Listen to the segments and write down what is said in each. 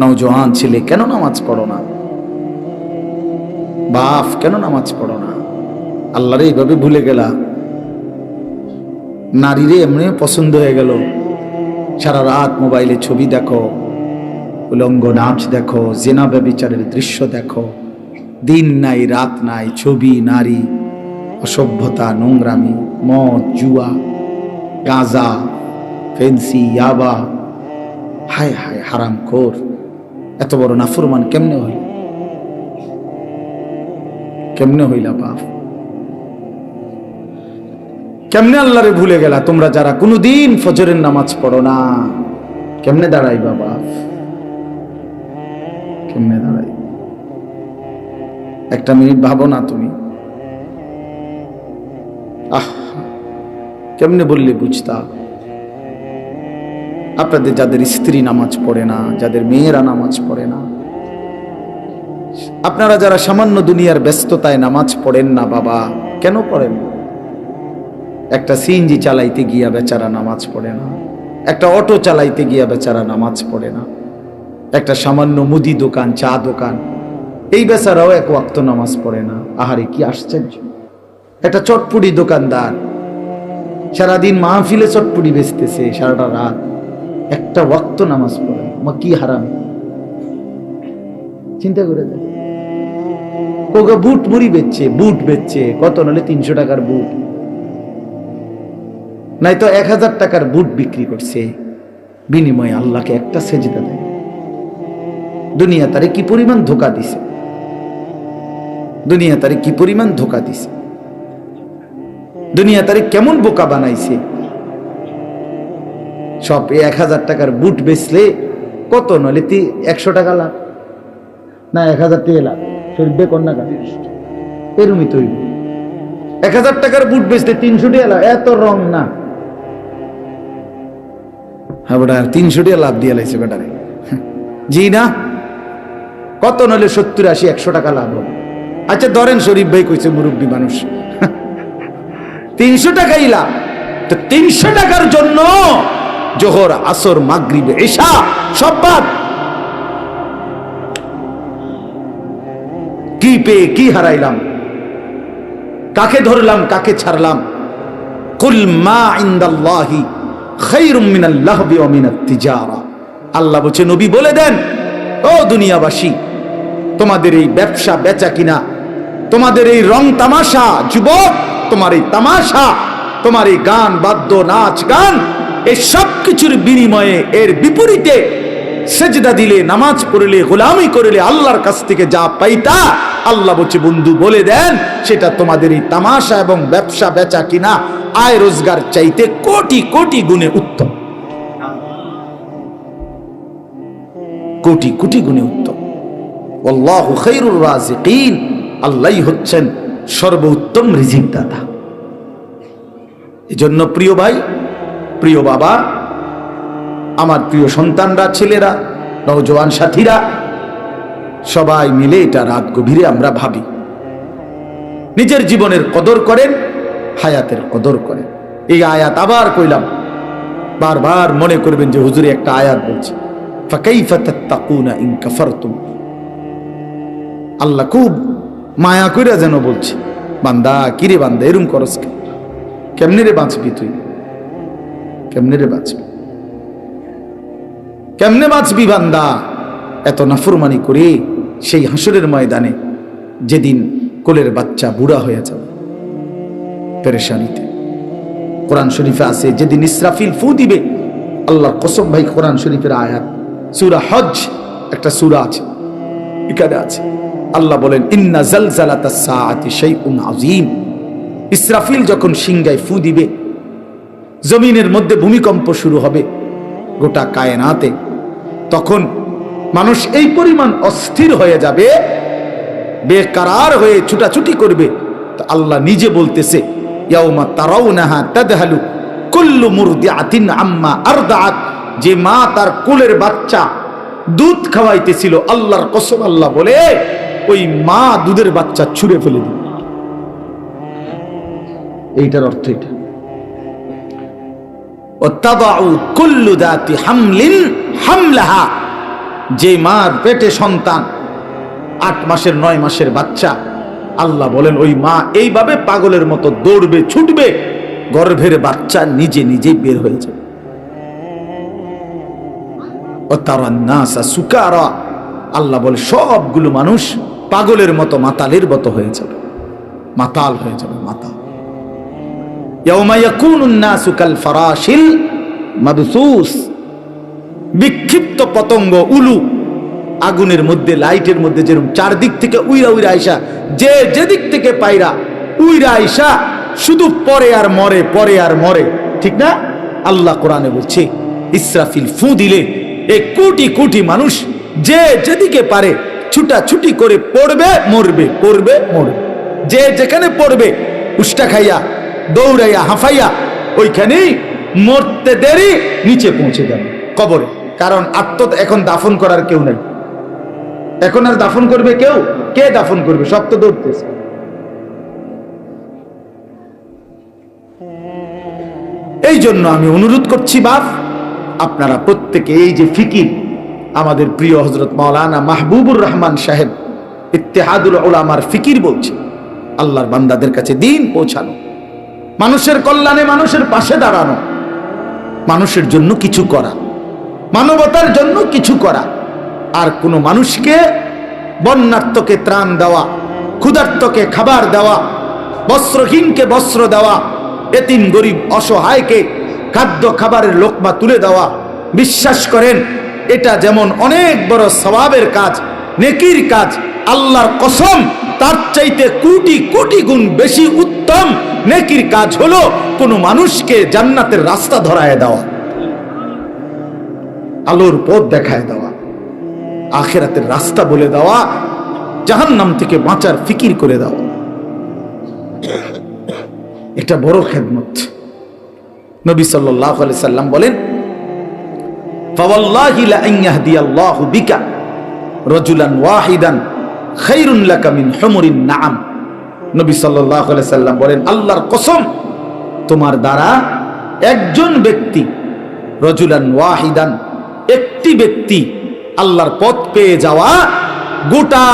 নওজোয়ান ছেলে, কেন নামাজ পড়ো না? বাপ, কেন নামাজ পড়ো না? আল্লাহরে এইভাবে ভুলে গেলা। নারীরে এমনি পছন্দ হয়ে গেল। সারা রাত মোবাইলে ছবি দেখো, উলঙ্গ নাচ দেখো, জেনা ব্যবিচারের দৃশ্য দেখো। দিন নাই, রাত নাই, ছবি, নারী, অসভ্যতা, নোংরামি, মদ, জুয়া, গাঁজা, ফেন্সি, ইয়াবা হায় হায়, হারাম খোর। এত বড় নাফরমান কেমনে হইল? কেমনে হইলা বাপ কেমনে আল্লাহরে ভুলে গেলা তোমরা যারা কোনোদিন ফজরের নামাজ পড়ো না? কেমনে দাঁড়াই বাবা কেমনে দাঁড়াই একটা মিনিট ভাবো না তুমি। আহ, কেমনে বললে বুঝতা? আপনাদের যাদের স্ত্রী নামাজ পড়ে না, যাদের মেয়েরা নামাজ পড়ে না। আপনারা যারা সামান্য দুনিয়ার ব্যস্ততায় নামাজ পড়েন না, বাবা, কেন পড়েন? একটা সিএনজি চালাইতে গিয়া বেচারা নামাজ পড়ে না, একটা অটো চালাইতে গিয়া বেচারা নামাজ পড়ে না, একটা সামান্য মুদি দোকান, চা দোকান, এই বেচারাও এক ওয়াক্ত নামাজ পড়ে না। আহারে, কি আশ্চর্য! একটা চটপুরি দোকানদার সারাদিন মাহফিলে চটপুরি বেচতেছে, সারাটা রাত। একটা ওয়াক্ত নামাজ পড়ে। মা কি হারাম। চিন্তা করে দেখ। ওকে বুট মুড়ি বেচছে, বুট বেচছে, কত নাহলে তিনশো টাকার বুট। নাই তো এক হাজার টাকার বুট বিক্রি করছে। বিনিময়ে আল্লাহকে একটা সেজদা দেয়। দুনিয়া তারে কি পরিমাণ ধোকা দিছে? দুনিয়া তারে কি পরিমাণ ধোকা দিছে? দুনিয়া তারে কেমন বোকা বানাইছে? সব এক হাজার টাকার বুট বেচলে কত নলে তি একশো টাকা লাভ? না, এক হাজার টাকা লাভ। শরীর কাজ এরমই তৈরি। এক হাজার টাকার বুট বেচতে তিনশো টাকা লাভ। এত রং না। হ্যাঁ বেটা তিনশো টাকা লাভ দিয়ে লাইছে বেটারে। জি না? কত নলে সত্তর, আশি, একশো টাকা লাভ হবে? আচ্ছা ধরেন শরীফ ভাই কইছে, মুরব্বী মানুষ। তিনশো টাকাই লাভ। তো তিনশো টাকার জন্য জোহর, আসর, মাগরিব এশা সব বাদ কি পেয়ে কি হারাইলাম? কাকে ধরলাম, কাকে ছাড়লাম? কুল মা ইন্দাল্লাহি খাইরুম মিনাল লাহবি ওয়া মিনাত তিজারা। আল্লাহ বলছে, নবী বলে দেন, ও দুনিয়াবাসী, তোমাদের এই ব্যবসা বেচা কিনা, তোমাদের এই রং তামাশা, যুবক, তোমার এই তামাশা, তোমার এই গান, বাদ্য, নাচ, গান এই সব কিছুর বিনিময়ে এর বিপরীতে সেজদা দিলে, নামাজ পড়লে, গোলামি করলে আল্লাহর কাছ থেকে যা পাইতা, আল্লাহ বলছে, বন্ধু, বলে দেন, সেটা তোমাদের এই তামাশা এবং ব্যবসা বেচা কিনা, আয় রোজগার চাইতে কোটি কোটি গুণে উত্তম। কোটি কোটি গুণে উত্তম। আল্লাহু খাইরুর রাজিকিন হচ্ছেন সর্বোত্তম রিজিক দাতা এজন্য প্রিয় ভাই প্রিয় বাবা, আমার প্রিয় সন্তানরা, ছেলেরা নওজোয়ান সাথীরা, সবাই মিলে এটা রাত গভীরে আমরা ভাবি। নিজের জীবনের কদর করেন, হায়াতের কদর করেন। এই আয়াত আবার কইলাম, বারবার মনে করবেন যে হুজুরে একটা আয়াত বলছে আল্লাহ খুব মায়া কইরা যেন বলছে, বান্দা, কিরে বান্দা, এরম করস? কেমনে রে বাঁচবি তুই? কেমনে রে বাঁচবি? কেমনে বাঁচবি বান্দা? এত নাফরমানি করে সেই হাসরের ময়দানে যেদিন কোলের বাচ্চা বুড়া হয়ে যাবে, পেরেশানিতে। কোরআন শরীফে আছে, যেদিন ইসরাফিল ফু দিবে আল্লাহ কসম ভাই কোরআন শরীফের আয়াত, সুরা হজ একটা সুরা আছে, এখানে আছে। আল্লাহ বলেন, ইন্না জালজালাতা সাআতি শাইউন আযীম। ইসরাফিল যখন সিংগায় ফু দিবে জমিনের মধ্যে ভূমিকম্প শুরু হবে গোটা কায়নাতে। তখন মানুষ এই পরিমাণ অস্থির হয়ে যাবে, বেকারার হয়ে ছুটাছুটি করবে। তো আল্লাহ নিজে বলতেছে, ইয়াউমা তারাউনাহা তাদহালু কুল্লু মুরদিআতিন আম্মা আরদাআত। যে মা তার কোলের বাচ্চা দুধ খাওয়াইতেছিল, আল্লাহর কসম আল্লাহ বলে, ওই মা দুধের বাচ্চা ছুঁড়ে ফেলে দিল। এইটার অর্থ এটা। হামলাহা। যে মার পেটে সন্তান, আট মাসের, নয় মাসের বাচ্চা, আল্লাহ বলেন, ওই মা এইভাবে পাগলের মতো দৌড়বে, ছুটবে, গর্ভের বাচ্চা নিজে নিজেই বের হয়ে যাবে। ও আল্লাহ বলে, সবগুলো মানুষ পাগলের মতো, মাতালের মতো হয়ে যাবে। মাতাল হয়ে যাবে, মাতাল। বিক্ষিপ্ত পতঙ্গ, উলু, আগুনের মধ্যে, লাইটের মধ্যে যেরকম চারদিক থেকে উইরা উইরা আইসা, যে যেদিক থেকে পাইরা উইরা আইসা, শুধু পরে আর মরে, পরে আর মরে। ঠিক না? আল্লাহ কোরআনে বলছে, ইসরাফিল ফু দিলে এ কোটি কোটি মানুষ যে যেদিকে পারে ছুটা ছুটি করে পড়বে, মরবে পড়বে, মরবে। যে যেখানে পড়বে, উষ্টা খাইয়া দৌড়াইয়া, হাঁফাইয়া, ওইখানেই মরতে দেরি, নিচে পৌঁছে যাবে কবরে। কারণ আত্ম এখন দাফন করার কেউ নাই। এখন আর দাফন করবে কেউ? কে দাফন করবে? সব তো দৌড়তেছে। এই জন্য আমি অনুরোধ করছি, বাপ, আপনারা প্রত্যেকে এই যে ফিকির, আমাদের প্রিয় হজরত মাওলানা মাহবুবুর রহমান সাহেব, ইত্তেহাদুল ওলামার ফিকির বলছে, আল্লাহর বান্দাদের কাছে দিন পৌঁছানো। মানুষের কল্যাণে মানুষের পাশে দাঁড়ানো। মানুষের জন্য কিছু করা। মানবতার জন্য কিছু করা। আর কোনো মানুষকে বন্যার্থকে ত্রাণ দেওয়া, ক্ষুধার্তকে খাবার দেওয়া, বস্ত্রহীনকে বস্ত্র দেওয়া, এতিম, গরিব, অসহায়কে খাদ্য, খাবারের লোকমা তুলে দেওয়া। বিশ্বাস করেন, এটা যেমন অনেক বড় স্বভাবের কাজ, নেকির কাজ, আল্লাহর কসম তার চাইতে কোটি কোটি গুণ বেশি উত্তম নেকির কাজ হলো কোনো মানুষকে জান্নাতের রাস্তা ধরায় দেওয়া, আলোর পথ দেখায় দেওয়া, আখেরাতের রাস্তা বলে দেওয়া, জাহান্নাম থেকে বাঁচার ফিকির করে দেওয়া। এটা বড় খেদমত। নবী আলাইহি সাল্লাম বলেন, ফাওয়াল্লাহি লা আন বিকা রাজুলান ওয়াহিদান খায়রুন লাকা মিন হুমুরিন নাআম। নবী আলাইহি সাল্লাম বলেন, আল্লাহর কসম, তোমার দ্বারা একজন ব্যক্তি রজুলান ওয়াহিদান, একটি ব্যক্তি আল্লাহর পথ পেয়ে যাওয়া গোটা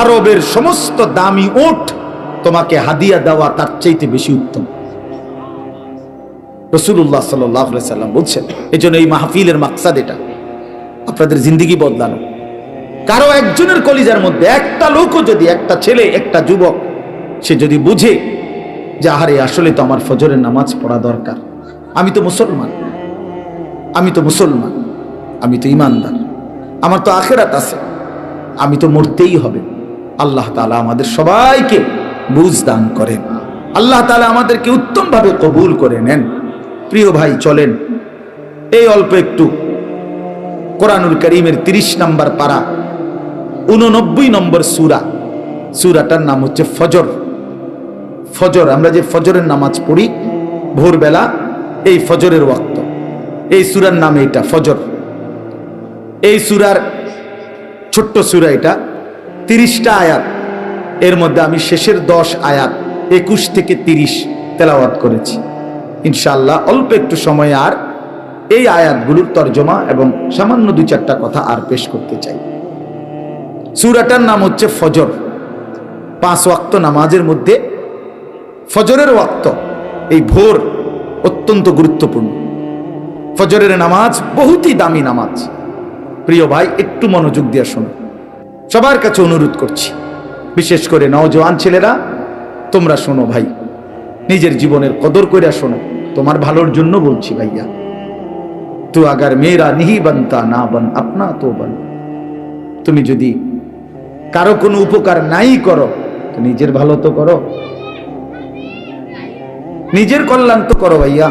আরবের সমস্ত দামি ওট তোমাকে হাদিয়া দেওয়া তার চাইতে বেশি উত্তম। রসুল্লাহ সাল্লাম বলছেন এই জন্য এই মাহফিলের মাকসাদ এটা। আপনাদের জিন্দিগি বদলানো। কারও একজনের কলিজার মধ্যে একটা লোকও যদি, একটা ছেলে, একটা যুবক, সে যদি বুঝে যে, আহারে, আসলে তো আমার ফজরের নামাজ পড়া দরকার। আমি তো মুসলমান। আমি তো মুসলমান। আমি তো ইমানদার। আমার তো আখেরাত আছে। আমি তো মরতেই হবে। আল্লাহ তালা আমাদের সবাইকে বুঝ দান করেন। আল্লাহ তালা আমাদেরকে উত্তমভাবে কবুল করে নেন। প্রিয় ভাই, চলেন। এই অল্প একটু কোরআনুল করিমের তিরিশ নম্বর পারা উননব্বই নম্বর সুরা। সুরাটার নাম হচ্ছে ফজর। ফজর, আমরা যে ফজরের নামাজ পড়ি ভোরবেলা, এই ফজরের ওয়াক্ত। এই সুরার নাম এটা ফজর। এই সুরার ছোট্ট সুরা এটা, তিরিশটা আয়াত। এর মধ্যে আমি শেষের দশ আয়াত, একুশ থেকে তিরিশ তেলাওয়াত করেছি। ইনশাল্লাহ অল্প একটু সময় আর এই আয়াতগুলোর তর্জমা এবং সামান্য দু চারটা কথা আর পেশ করতে চাই। সুরাটার নাম হচ্ছে ফজর। পাঁচ ওয়াক্ত নামাজের মধ্যে ফজরের ওয়াক্ত, এই ভোর অত্যন্ত গুরুত্বপূর্ণ। ফজরের নামাজ বহুতই দামি নামাজ। প্রিয় ভাই, একটু মনোযোগ দিয়ে শোনো। সবার কাছে অনুরোধ করছি, বিশেষ করে নওজোয়ান ছেলেরা, তোমরা শোনো ভাই। নিজের জীবনের কদর করে শোনো। তোমার ভালোর জন্য বলছি ভাইয়া। তো আগার মেয়েরা নিহি বানতা না বান, আপনা তো বান। তুমি যদি কারও কোনো উপকার নাই করো নিজের ভালো তো করো। নিজের কল্যাণ তো করো ভাইয়া।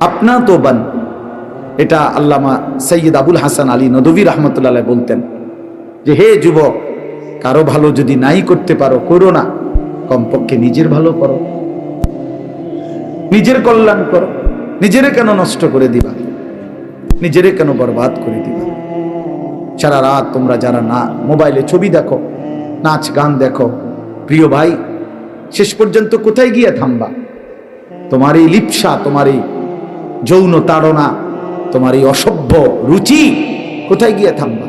আপনা তো বান এটা আল্লামা সৈয়দ আবুল হাসান আলী নদবী রহমতুল্লাহ বলতেন যে, হে যুবক, কারও ভালো যদি নাই করতে পারো, করো না। কমপক্ষে নিজের ভালো করো। নিজের কল্যাণ করো। নিজেরে কেন নষ্ট করে দিবা? নিজেরে কেন বরবাদ করে দিবা? সারা রাত তোমরা যারা না, মোবাইলে ছবি দেখো, নাচ, গান দেখো, প্রিয় ভাই, শেষ পর্যন্ত কোথায় গিয়ে থামবা? তোমার এই লিপসা, তোমার এই যৌন তাড়না, তোমার এই অসভ্য রুচি কোথায় গিয়ে থামবা?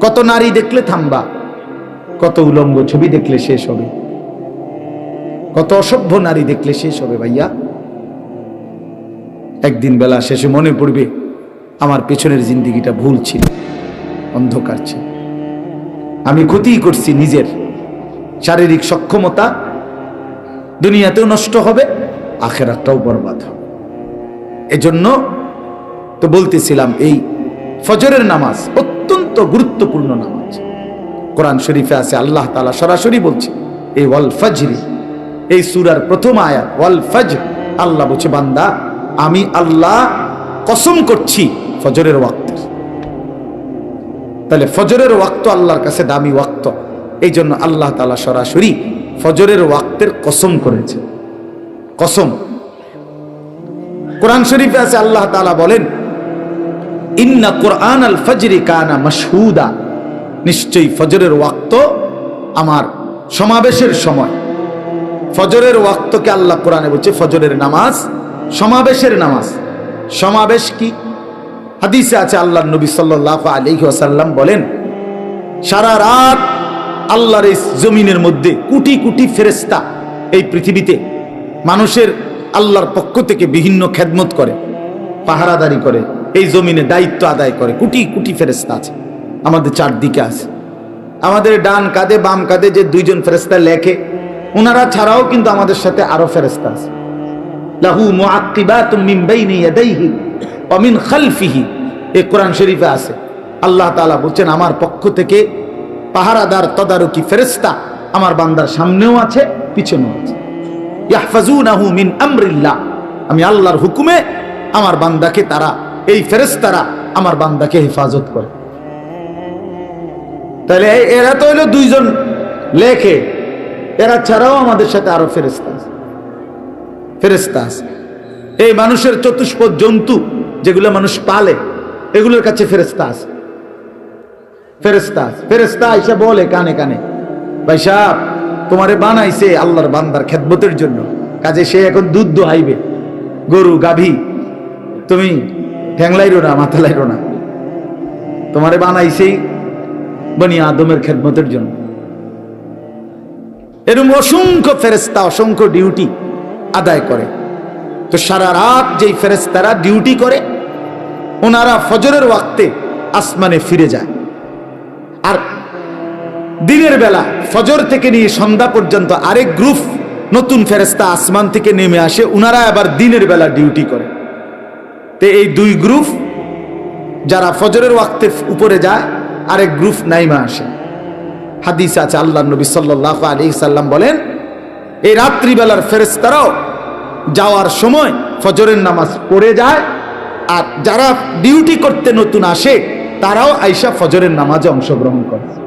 কত নারী দেখলে থামবা? কত উলঙ্গ ছবি দেখলে শেষ হবে? কত অসভ্য নারী দেখলে শেষ হবে ভাইয়া? একদিন বেলা শেষে মনে পড়বে, আমার পেছনের জিন্দিগিটা ভুল ছিল। অন্ধকার ছিল। আমি ক্ষতি করছি নিজের শারীরিক সক্ষমতা। দুনিয়াতেও নষ্ট হবে, আখেরাতটাও বরবাদ হবে। এজন্য তো বলতেছিলাম, এই ফজরের নামাজ অত্যন্ত গুরুত্বপূর্ণ নামাজ। কোরআন শরীফে আছে, আল্লাহ তালা সরাসরি বলছে, এই ওয়াল ফজরি, এই সুরার প্রথম আয়াত, ওয়াল ফজ আল্লাহ বলছে, বান্দা, আমি আল্লাহ কসম করছি ফজরের ওয়াক্তের তাহলে ফজরের ওয়াক্ত আল্লাহর কাছে দামি ওয়াক্ত। এই জন্য আল্লাহ তালা সরাসরি ফজরের ওয়াক্তের কসম করেছে। কসম। কোরআন শরীফে আছে, আল্লাহ তালা বলেন, ইন্না কোরআন আল ফজরি কানা মশহুদা। নিশ্চয়ই ফজরের ওয়াক্ত আমার সমাবেশের সময়। ফজরের ওয়াক্তকে আল্লাহ কোরআনে বলছে ফজরের নামাজ, সমাবেশের নামাজ। সমাবেশ কি? হাদিসে আছে আল্লাহ নবী সাল্লাহ আলহি আসাল্লাম বলেন, সারা রাত আল্লাহর এই জমিনের মধ্যে কোটি কোটি ফেরেস্তা এই পৃথিবীতে মানুষের আল্লাহর পক্ষ থেকে বিভিন্ন খেদমত করে, পাহারাদারি করে, এই জমিনে দায়িত্ব আদায় করে, কোটি কোটি ফেরেস্তা আছে, আমাদের চারদিকে আছে। আমাদের ডান কাঁধে, বাম কাঁধে যে দুইজন ফেরেস্তা লেখে, ওনারা ছাড়াও কিন্তু আমাদের সাথে আরও ফেরেস্তা আছে। লাহু মুআক্কিবাতুম মিন ওয়া মিন খালফিহি, এ কোরআন শরীফে আছে। আল্লাহ তাআলা বলছেন, আমার পক্ষ থেকে পাহারাদার, তদারকি ফেরেস্তা আমার বান্দার সামনেও আছে, পিছনেও আছে। আমি আল্লাহর হুকুমে আমার বান্দাকে তারা, এই ফেরেস্তারা আমার বান্দাকে হেফাজত করে। তাহলে এরা তো হলো দুইজন লেখে। এরা ছাড়াও আমাদের সাথে আরও ফেরেস্তা আছে। ফেরেস্তা আছে। এই মানুষের চতুষ্পদ জন্তু যেগুলো মানুষ পালে, এগুলোর কাছে ফেরেস্তা আছে। ফেরেস্তা ফেরেস্তা এসে বলে কানে কানে, ভাই সাহেব, তোমারে বানাইছে আল্লাহর বান্দার খেদমতের জন্য। কাজে সে এখন দুধ দোহাইবে, গরু, গাভী। তুমি ঠ্যাংলাইরো না মাথা লাইরো না। তোমারে বানাইছেই বনি আদমের খেদমতের জন্য। এরকম অসংখ্য ফেরেস্তা অসংখ্য ডিউটি আদায় করে। তো সারা রাত যেই ফেরেস্তারা ডিউটি করে, ওনারা ফজরের ওয়াক্তে আসমানে ফিরে যায়। আর দিনের বেলা ফজর থেকে নিয়ে সন্ধ্যা পর্যন্ত আরেক গ্রুপ নতুন ফেরেস্তা আসমান থেকে নেমে আসে ওনারা আবার দিনের বেলা ডিউটি করে। তে এই দুই গ্রুপ যারা ফজরের ওয়াক্তে উপরে যায়, আরেক গ্রুপ নাইমা আসে। হাদিস আছে আল্লাহ নবী সাল্লাহ আলী সাল্লাম বলেন, এই রাত্রিবেলার ফেরেস্তারাও যাওয়ার সময় ফজরের নামাজ পড়ে যায়। আর যারা ডিউটি করতে নতুন আসে, তারাও আইসা ফজরের নামাজে অংশগ্রহণ করে।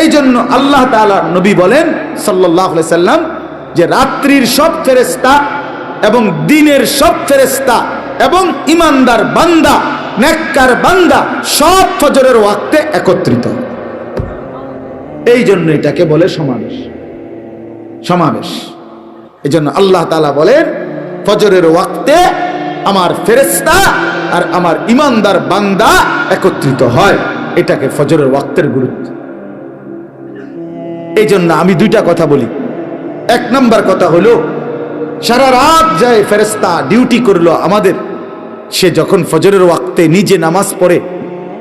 এই জন্য আল্লাহ তাআলা নবী বলেন সাল্লাহ সাল্লাম যে রাত্রির সব ফেরেস্তা এবং দিনের সব ফেরেস্তা এবং ইমানদার বান্দা, নেককার বান্দা সব ফজরের ওয়াক্তে একত্রিত। এই জন্য এটাকে বলে সমাবেশ। সমাবেশ। এই জন্য আল্লাহ তালা বলেন, ফজরের ওয়াক্তে আমার ফেরেস্তা আর আমার ইমানদার বান্দা একত্রিত হয়। এটাকে ফজরের ওয়াক্তের গুরুত্ব। এই জন্য আমি দুইটা কথা বলি। এক নাম্বার কথা হলো, সারা রাত যায় ফেরেস্তা ডিউটি করল আমাদের। সে যখন ফজরের ওয়াক্তে নিজে নামাজ পড়ে,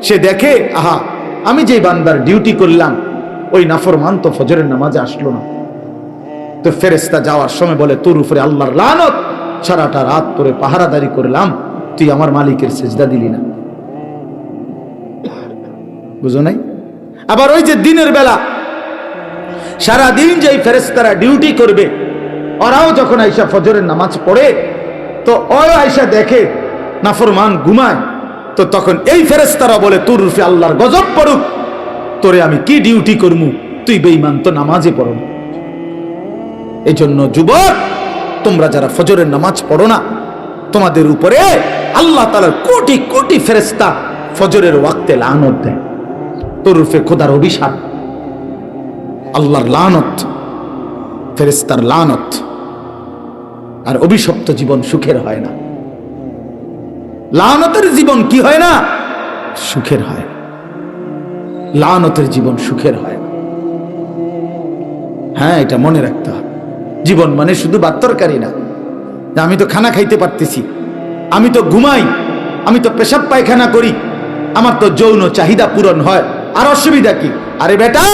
সে দেখে, আহা, আমি যে বান্দার ডিউটি করলাম, ওই নাফরমান তো ফজরের নামাজে আসলো না। তো ফেরেস্তা যাওয়ার সময় বলে, তোর উপরে আল্লাহর লানত। সারাটা রাত তোরে পাহারাদারি করলাম। তুই আমার মালিকের সেজদা দিলি না। বুঝো নাই? আবার ওই যে দিনের বেলা সারা দিন যেই ফেরেস্তারা ডিউটি করবে, ওরাও যখন আইসা ফজরের নামাজ পড়ে, তো ওই আইসা দেখে নাফরমান ঘুমায়। তো তখন এই ফেরেস্তারা বলে, তোর রূপে আল্লাহর গজব পড়ুক। তোরে আমি কি ডিউটি করমু? তুই বেইমান তো নামাজে পড়ো। এই জন্য যুবক, তোমরা যারা ফজরের নামাজ পড়ো না, তোমাদের উপরে আল্লাহ তালার কোটি কোটি ফেরেস্তা ফজরের ওয়াক্তে লানত দেয়। তোর রূপে খোদার অভিশাপ। আল্লাহর লানত ফেরেস্তার লানত। আর অভিশপ্ত জীবন সুখের হয় না। লানতের জীবন কি হয় না? সুখের হয়। লানতের জীবন সুখের হয় হ্যাঁ এটা মনে রাখতে হবে। জীবন মানে শুধু বাত্তরকারী না। আমি তো খানা খাইতে পারতেছি। আমি তো ঘুমাই। আমি তো পেশাব পায়খানা করি। আমার তো যৌন চাহিদা পূরণ হয়। আর অসুবিধা কি? আরে বেটা,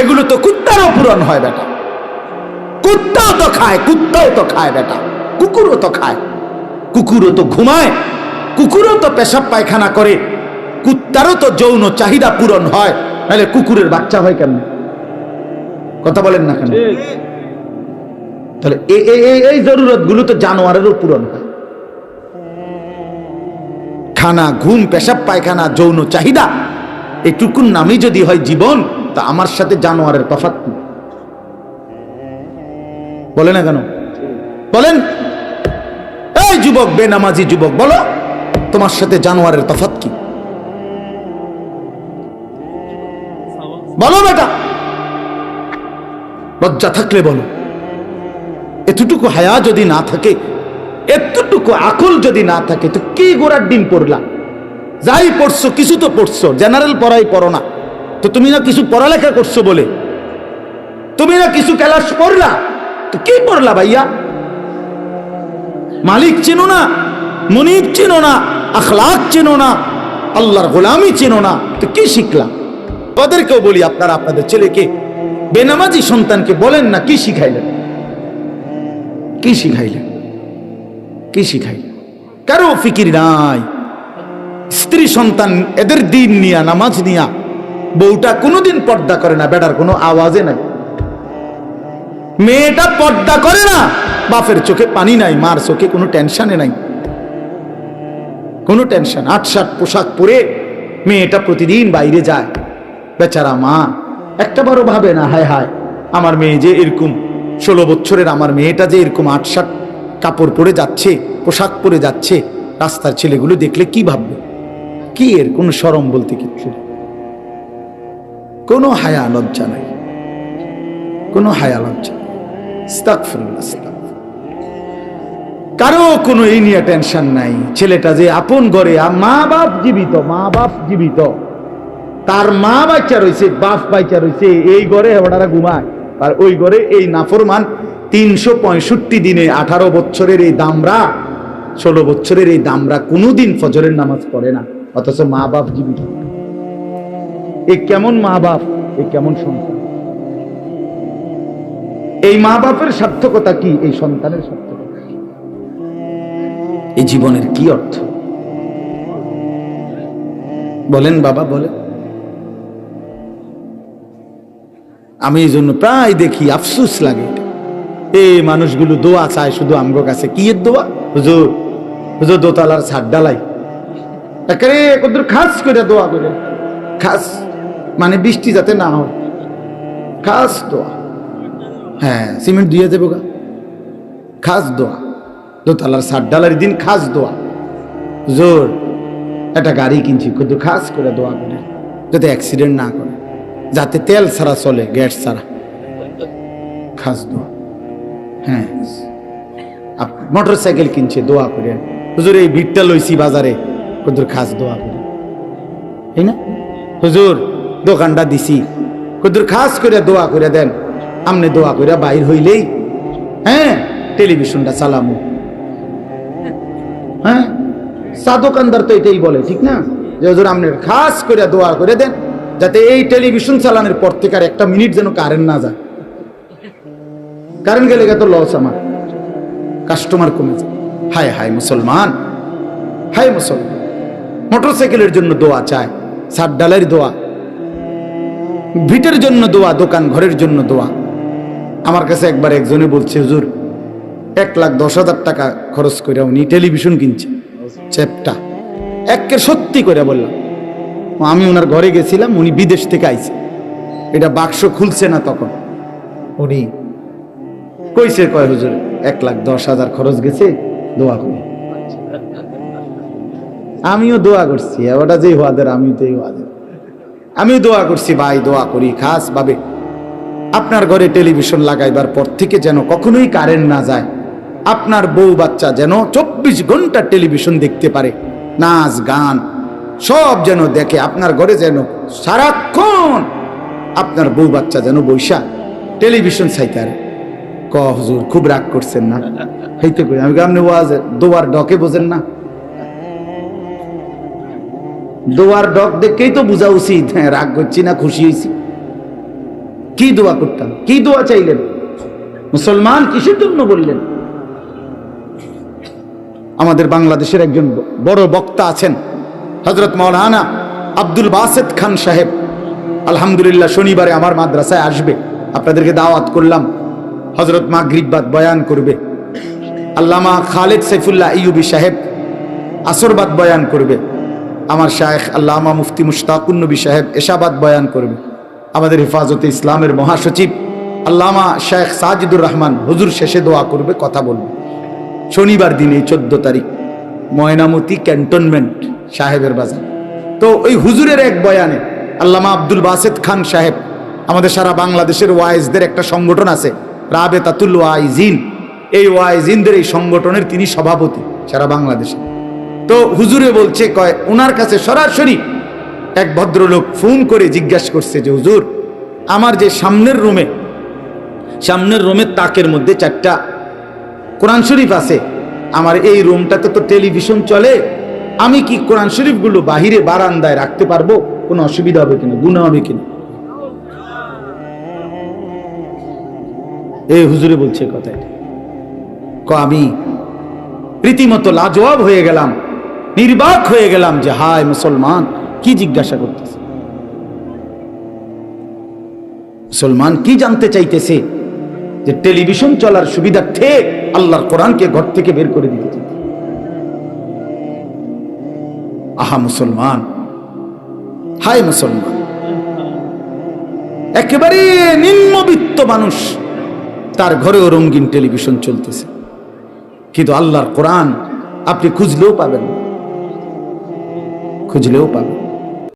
এগুলো তো কুত্তারও পূরণ হয় বেটা। কুত্তাও তো খায়, কুত্তাও তো খায় বেটা। কুকুরও তো খায়। কুকুরও তো ঘুমায়। কুকুরও তো পেশাব পায়খানা করে। কুত্তারও তো যৌন চাহিদা পূরণ হয়। নাহলে কুকুরের বাচ্চা হয় কেন কথা বলেন না কেন? তাহলে এই জরুরতগুলো তো জানোয়ারেরও পূরণ হয়। খানা, ঘুম, পেশাব, পায়খানা, যৌন চাহিদা এটুকুন নামই যদি হয় জীবন, তা আমার সাথে জানোয়ারের তফাৎ কি? বলে না কেন? বলেন। এই যুবক, বেনামাজি যুবক, বলো, তোমার সাথে জানোয়ারের তফাৎ কি? বলো বেটা। লজ্জা থাকলে বলো। এতটুকু হায়া যদি না থাকে, এতটুকু আকল যদি না থাকে, তো কি গোড়ার ডিম পড়লা? যাই পড়ছো, কিছু তো পড়ছো, জেনারেল পড়াই পড়ো না। তো তুমি না কিছু পড়ালেখা করছ বলে? তুমি না কিছু ক্লাস পড়লা? তো কি পড়লা ভাইয়া? মালিক চেনো না, মনিব চেনো না, আখলাক চেনো না, আল্লাহর গোলামি চেনো না, তো কি শিখলাম ওদেরকেও বলি আপনারা আপনাদের ছেলেকে, বেনামাজি সন্তানকে বলেন না কি শিখাইলেন। কি শিখাইলেন? কি শিখাইলেন? কারও ফিকির নাই। স্ত্রী সন্তান এদের দিন নিয়া, নামাজ নিয়া, বউটা কোনোদিন পর্দা করে না বেটার কোনো আওয়াজে নাই। মেয়েটা পর্দা করে না, বাপের চোখে পানি নাই, মার চোখে কোনো টেনশনে নাই। কোনো টেনশন আট সাত পোশাক পরে মেয়েটা প্রতিদিন বাইরে যায়। বেচারা মা, একটা বারো ভাবে না, হায় হায়, আমার মেয়ে যে এরকম। ষোলো বছরের আমার মেয়েটা যে এরকম আট সাত কাপড় পরে যাচ্ছে, পোশাক পরে যাচ্ছে, রাস্তার ছেলেগুলো দেখলে কি ভাববে? কি এর কোনো সরম বলতে কিচ্ছু কোনো হায়া লজ্জা নাই। কোনো হায়া লজ্জা। কারও কোনো এই নিয়ে টেনশন নাই। ছেলেটা যে আপন ঘরে মা বাপ জীবিত, মা বাপ জীবিত। তার মা বাচ্চা রয়েছে বাপ বাচ্চা রয়েছে এই ঘরে ওনারা ঘুমায়। আর ওই ঘরে এই নাফরমান তিনশো পঁয়ষট্টি দিনে আঠারো বছরের এই দামরা, ষোলো বছরের এই দামরা কোনোদিন ফজরের নামাজ পড়ে না, অথচ মা বাপ জীবিত। এ কেমন মা বাপ, এ কেমন সন্তান? এই মা বাপের সার্থকতা কি, এই সন্তানের সার্থকতা এই জীবনের কি অর্থ? বলেন বাবা, বলেন। আমি এই জন্য প্রায় দেখি আফসুস লাগে। এ মানুষগুলো দোয়া চায় শুধু আমগো কাছে। কি এর দোয়া? হুজুর হুজুর দোতলার ছাদ ডালাই। একেবারে কদ্দুর খাস করে দোয়া করে। খাস মানে বৃষ্টি যাতে না হয়। খাস দোয়া। হ্যাঁ সিমেন্ট দিয়ে দেবো গা। খাস দোয়া। দোতলার ছাদ ডালার দিন খাস দোয়া। জোর একটা গাড়ি কিনছি, কদ্দুর খাস করে দোয়া করে। যাতে অ্যাক্সিডেন্ট না করে। যাতে তেল ছাড়া চলে, গ্যাস ছাড়া। খাস দোয়া হ্যাঁ। মোটর সাইকেল কিনছে, দোয়া করে হুজুর, এই ভিড়টা লইছি বাজারে। হুজুর খাস দোয়া করে। এই না? হুজুর, দোকানটা দিছি। হুজুর খাস করে দোয়া করে দেন। আমনে দোয়া করে বাইর হইলেই। হ্যাঁ টেলিভিশনটা চালামু। হ্যাঁ? চা দোকানদার তো এটাই বলে, ঠিক না? যে হুজুর আপনি খাস করে দোয়া করে দেন। যাতে এই টেলিভিশন চালানোর পর থেকে আর একটা মিনিট যেন কারেন্ট না যায়। কারেন্ট গেলে তো লস আমার। কাস্টমার কমে যায়। হায় হায়, মুসলমান। হায়, মুসলমান। মোটরসাইকেলের জন্য দোয়া চায়, সাত ডালের দোয়া। ভিটের জন্য দোয়া, দোকান ঘরের জন্য দোয়া। আমার কাছে একবার একজনে বলছে, হুজুর, এক লাখ দশ হাজার টাকা খরচ করে উনি টেলিভিশন কিনছে, চ্যাপটা। এককে সত্যি করে বললাম আমি ওনার ঘরে গেছিলাম, উনি বিদেশ থেকে আইছে। এটা বাক্স খুলছে না তখন। উনি কইছে, কয় হুজুর, এক লাখ দশ হাজার খরচ গেছে, দোয়া করি। আমিও দোয়া করছি, ওটা যে হওয়াদের আমি তো এই হওয়াদের আমি দোয়া করছি, ভাই, দোয়া করি খাস ভাবে আপনার ঘরে টেলিভিশন লাগাইবার পর থেকে যেন কখনোই কারেন্ট না যায়। আপনার বউ বাচ্চা যেন চব্বিশ ঘণ্টা টেলিভিশন দেখতে পারে। নাচ, গান সব যেন দেখে আপনার ঘরে যেন সারাক্ষণ আপনার বউ বাচ্চা যেন বৈশা টেলিভিশন সাইতারে ক হুজুর, খুব রাগ করছেন না? হইতে করি আমি আপনি ওয়াজ? দোয়ার ডকে বোঝেন না? দোয়ার ডক দেখেই তো বোঝা উচিত। হ্যাঁ রাগ করছি না, খুশি হয়েছি কি দোয়া করতাম? কি দোয়া চাইলেন? মুসলমান কিসের জন্য বললেন? আমাদের বাংলাদেশের একজন বড় বক্তা আছেন। হজরত মৌলানা আব্দুল বাসেদ খান সাহেব, আলহামদুলিল্লাহ শনিবারে আমার মাদ্রাসায় আসবে। আপনাদেরকে দাওয়াত করলাম। হজরত মাগরিবাদ বয়ান করবে। আল্লামা খালেদ সাইফুল্লাহ ইউবি সাহেব আসরবাদ বয়ান করবে। আমার শায়েখ আল্লামা মুফতি মুশতাকুন নবী সাহেব এশাবাদ বয়ান করবে। আমাদের হেফাজতে ইসলামের মহাসচিব আল্লামা শায়েখ সাজিদুর রহমান হুজুর শেষে দোয়া করবে, কথা বলবে। শনিবার দিনে চোদ্দ তারিখ ময়নামতি ক্যান্টনমেন্ট সাহেবের বাজার। তো ওই হুজুরের এক বয়ানে আল্লামা আব্দুল বাসেদ খান সাহেব, আমাদের সারা বাংলাদেশের ওয়াইজদের একটা সংগঠন আছে, রাবেতাতুল ওয়াইজিন। এই ওয়াইজিনদের এই সংগঠনের তিনি সভাপতি সারা বাংলাদেশে। তো হুজুরে বলছে, কয় ওনার কাছে সরাসরি এক ভদ্রলোক ফোন করে জিজ্ঞাসা করছে যে, হুজুর, আমার যে সামনের রুমে, সামনের রুমের তাকের মধ্যে চারটা কোরআন শরীফ আছে, আমার এই রুমটাতে তো টেলিভিশন চলে আমি কি কোরআন শরীফগুলো বাহিরে বারান্দায় রাখতে পারব? কোনো অসুবিধা হবে কিনা? গুণা হবে কিনা? এই হুজুরে বলছে কথা এটা। ক, আমি রীতিমতো লাজবাব হয়ে গেলাম, নির্বাক হয়ে গেলাম যে, হায় মুসলমান, কি জিজ্ঞাসা করতেছে? মুসলমান কি জানতে চাইতেছে যে, টেলিভিশন চলার সুবিধার্থে আল্লাহর কোরআনকে ঘর থেকে বের করে দিতে আহা, মুসলমান। হায় মুসলমান। একেবারে নিম্নবিত্ত মানুষ, তার ঘরেও রঙিন টেলিভিশন চলতেছে। কিন্তু আল্লাহর কোরআন আপনি খুঁজলেও পাবেন। খুঁজলেও পাবেন